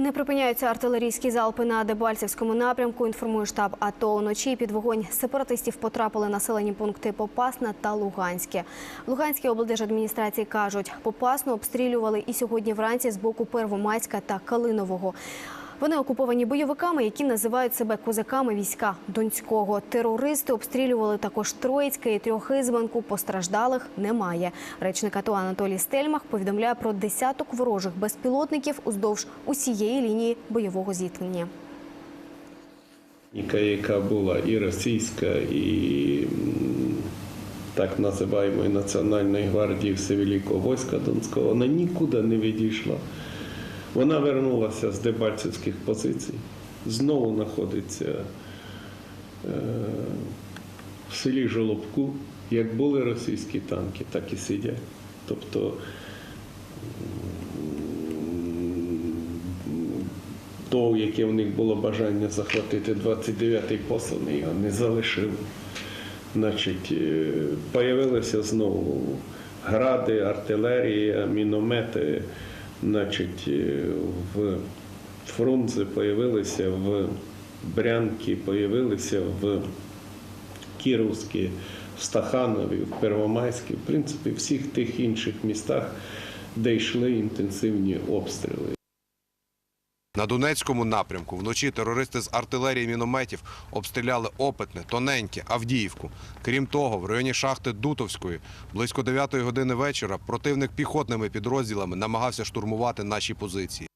Не припиняються артилерійські залпи на Дебальцевському напрямку. Інформує штаб АТО. Уночі під вогонь сепаратистів потрапили населені пункти Попасна та Луганське. Луганські облдержадміністрації кажуть, Попасну обстрілювали і сьогодні вранці з боку Первомайська та Калинового. Вони окуповані бойовиками, які називають себе козаками війська Донського. Терористи обстрілювали також Троїцьке і Трьохизбанку. Постраждалих немає. Речник АТО Анатолій Стельмах повідомляє про десяток ворожих безпілотників уздовж усієї лінії бойового зіткнення. Яка- була і російська, і так називаємої Національної гвардії Всевеликого війська Донського, вона нікуди не відійшла. Вона вернулася з дебальцівських позицій, знову знаходиться е, в селі Жолобку. Як були російські танки, так і сидять. Тобто то, яке в них було бажання захватити 29-й пост, вони його не залишили. Значить, е, появилися знову гради, артилерія, міномети. Значить, е, в Фрунзе появилися в Брянки, появилися в Кіровській, в Стаханові, в Первомайській, в принципі, всіх тих інших містах, де йшли інтенсивні обстріли. На Донецькому напрямку вночі терористи з артилерії мінометів обстріляли Опитне, Тоненьке, Авдіївку. Крім того, в районі шахти Дутовської близько 9 години вечора противник піхотними підрозділами намагався штурмувати наші позиції.